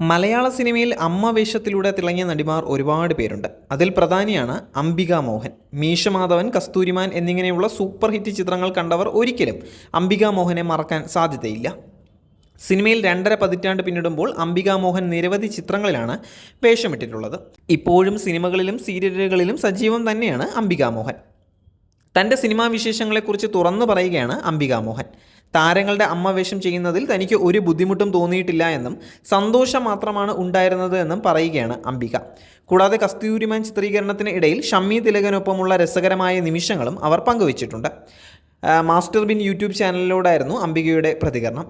മലയാള സിനിമയിൽ അമ്മ വേഷത്തിലൂടെ തിളങ്ങിയ നടിമാർ ഒരുപാട് പേരുണ്ട്. അതിൽ പ്രധാനിയാണ് അംബിക മോഹൻ. മീശ മാധവൻ കസ്തൂരിമാൻ എന്നിങ്ങനെയുള്ള സൂപ്പർ ഹിറ്റ് ചിത്രങ്ങൾ കണ്ടവർ ഒരിക്കലും അംബിക മോഹനെ മറക്കാൻ സാധ്യതയില്ല. സിനിമയിൽ രണ്ടര പതിറ്റാണ്ട് പിന്നിടുമ്പോൾ അംബിക മോഹൻ നിരവധി ചിത്രങ്ങളിലാണ് വേഷമിട്ടിട്ടുള്ളത്. ഇപ്പോഴും സിനിമകളിലും സീരിയലുകളിലും സജീവം തന്നെയാണ് അംബിക മോഹൻ. തന്റെ സിനിമാ വിശേഷങ്ങളെക്കുറിച്ച് തുറന്നു പറയുകയാണ് അംബിക മോഹൻ. താരങ്ങളുടെ അമ്മ വേഷം ചെയ്യുന്നതിൽ തനിക്ക് ഒരു ബുദ്ധിമുട്ടും തോന്നിയിട്ടില്ല എന്നും സന്തോഷം മാത്രമാണ് ഉണ്ടായിരുന്നത് എന്നും പറയുകയാണ് അംബിക. കൂടാതെ കസ്തൂരിമാൻ ചിത്രീകരണത്തിന് ഇടയിൽ ഷമ്മി തിലകനൊപ്പമുള്ള രസകരമായ നിമിഷങ്ങളും അവർ പങ്കുവച്ചിട്ടുണ്ട്. മാസ്റ്റർ ബിൻ യൂട്യൂബ് ചാനലിലൂടെയായിരുന്നു അംബികയുടെ പ്രതികരണം.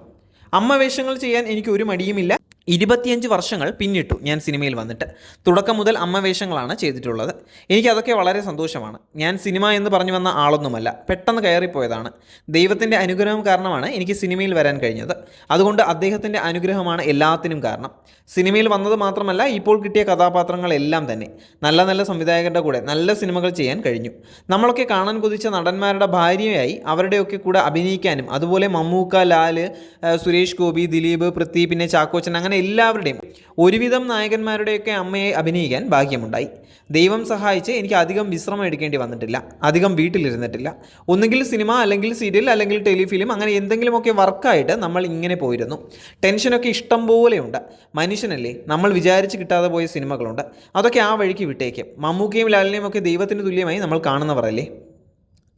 അമ്മ വേഷങ്ങൾ ചെയ്യാൻ എനിക്ക് ഒരു മടിയുമില്ല ഇരുപത്തിയഞ്ച് വർഷങ്ങൾ പിന്നിട്ടു ഞാൻ സിനിമയിൽ വന്നിട്ട്. തുടക്കം മുതൽ അമ്മ വേഷങ്ങളാണ് ചെയ്തിട്ടുള്ളത്. എനിക്കതൊക്കെ വളരെ സന്തോഷമാണ്. ഞാൻ സിനിമ എന്ന് പറഞ്ഞു വന്ന ആളൊന്നുമല്ല. പെട്ടെന്ന് കയറിപ്പോയതാണ്. ദൈവത്തിന്റെ അനുഗ്രഹം കാരണമാണ് എനിക്ക് സിനിമയിൽ വരാൻ കഴിഞ്ഞത്. അതുകൊണ്ട് അദ്ദേഹത്തിന്റെ അനുഗ്രഹമാണ് എല്ലാത്തിനും കാരണം. സിനിമയിൽ വന്നത് മാത്രമല്ല ഇപ്പോൾ കിട്ടിയ കഥാപാത്രങ്ങളെല്ലാം തന്നെ. നല്ല നല്ല സംവിധായകരുടെ കൂടെ നല്ല സിനിമകൾ ചെയ്യാൻ കഴിഞ്ഞു. നമ്മളൊക്കെ കാണാൻ കൊതിച്ച നടന്മാരുടെ ഭാര്യയായി അവരുടെയൊക്കെ കൂടെ അഭിനയിക്കാനും അതുപോലെ മമ്മൂക്ക ലാൽ സുരേഷ് ഗോപി ദിലീപ് പൃഥ്വി പിന്നെ ചാക്കോച്ചൻ അങ്ങനെ എല്ലാവരുടെയും ഒരുവിധം നായകന്മാരുടെയൊക്കെ അമ്മയെ അഭിനയിക്കാൻ ഭാഗ്യമുണ്ടായി. ദൈവം സഹായിച്ച് എനിക്ക് അധികം വിശ്രമം എടുക്കേണ്ടി വന്നിട്ടില്ല. അധികം വീട്ടിലിരുന്നിട്ടില്ല. ഒന്നുകിൽ സിനിമ അല്ലെങ്കിൽ സീരിയൽ അല്ലെങ്കിൽ ടെലിഫിലിം അങ്ങനെ എന്തെങ്കിലുമൊക്കെ വർക്കായിട്ട് നമ്മൾ ഇങ്ങനെ പോയിരുന്നു. ടെൻഷനൊക്കെ ഇഷ്ടം പോലെയുണ്ട്. മനുഷ്യനല്ലേ? നമ്മൾ വിചാരിച്ച് കിട്ടാതെ പോയ സിനിമകളുണ്ട്. അതൊക്കെ ആ വഴിക്ക് വിട്ടേക്കും. മമ്മൂക്കയും ലാലിനെയും ഒക്കെ ദൈവത്തിന് തുല്യമായി നമ്മൾ കാണുന്നവരല്ലേ?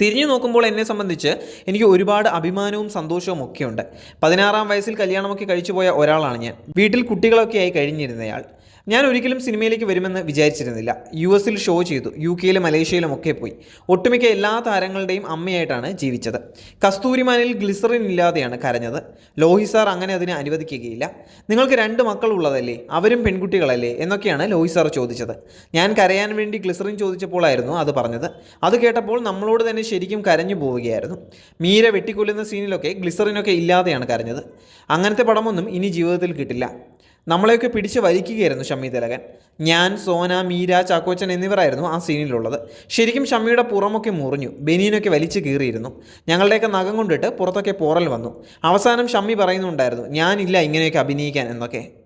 തിരിഞ്ഞു നോക്കുമ്പോൾ എന്നെ സംബന്ധിച്ച് എനിക്ക് ഒരുപാട് അഭിമാനവും സന്തോഷവും ഒക്കെയുണ്ട്. പതിനാറാം വയസ്സിൽ കല്യാണമൊക്കെ കഴിച്ചു പോയ ഒരാളാണ് ഞാൻ. വീട്ടിൽ കുട്ടികളൊക്കെ ആയി കഴിഞ്ഞിരുന്നയാൾ. ഞാൻ ഒരിക്കലും സിനിമയിലേക്ക് വരുമെന്ന് വിചാരിച്ചിരുന്നില്ല. യു എസിൽ ഷോ ചെയ്തു. യു കെയിലും മലേഷ്യയിലും ഒക്കെ പോയി. ഒട്ടുമിക്ക എല്ലാ താരങ്ങളുടെയും അമ്മയായിട്ടാണ് ജീവിച്ചത്. കസ്തൂരിമാനിൽ ഗ്ലിസറിൻ ഇല്ലാതെയാണ് കരഞ്ഞത്. ലോഹി സാർ അങ്ങനെ അതിനെ അനുവദിക്കുകയില്ല. നിങ്ങൾക്ക് രണ്ട് മക്കൾ ഉള്ളതല്ലേ? അവരും പെൺകുട്ടികളല്ലേ? എന്നൊക്കെയാണ് ലോഹി സാർ ചോദിച്ചത്. ഞാൻ കരയാൻ വേണ്ടി ഗ്ലിസറിൻ ചോദിച്ചപ്പോഴായിരുന്നു അത് പറഞ്ഞത്. അത് കേട്ടപ്പോൾ നമ്മളോട് തന്നെ ശരിക്കും കരഞ്ഞു പോവുകയായിരുന്നു. മീര വെട്ടിക്കൊല്ലുന്ന സീനിലൊക്കെ ഗ്ലിസറിനൊക്കെ ഇല്ലാതെയാണ് കരഞ്ഞത്. അങ്ങനത്തെ പടമൊന്നും ഇനി ജീവിതത്തിൽ കിട്ടില്ല. നമ്മളെയൊക്കെ പിടിച്ച് വലിക്കുകയായിരുന്നു ഷമ്മി തിലകൻ. ഞാൻ സോന മീര ചാക്കോച്ചൻ എന്നിവരായിരുന്നു ആ സീനിലുള്ളത്. ശരിക്കും ഷമ്മിയുടെ പുറമൊക്കെ മുറിഞ്ഞു. ബനീനൊക്കെ വലിച്ചു കീറിയിരുന്നു. ഞങ്ങളുടെയൊക്കെ നഖം കൊണ്ടിട്ട് പുറത്തൊക്കെ പോറൽ വന്നു. അവസാനം ഷമ്മി പറയുന്നുണ്ടായിരുന്നു ഞാനില്ല ഇങ്ങനെയൊക്കെ അഭിനയിക്കാൻ എന്നൊക്കെ.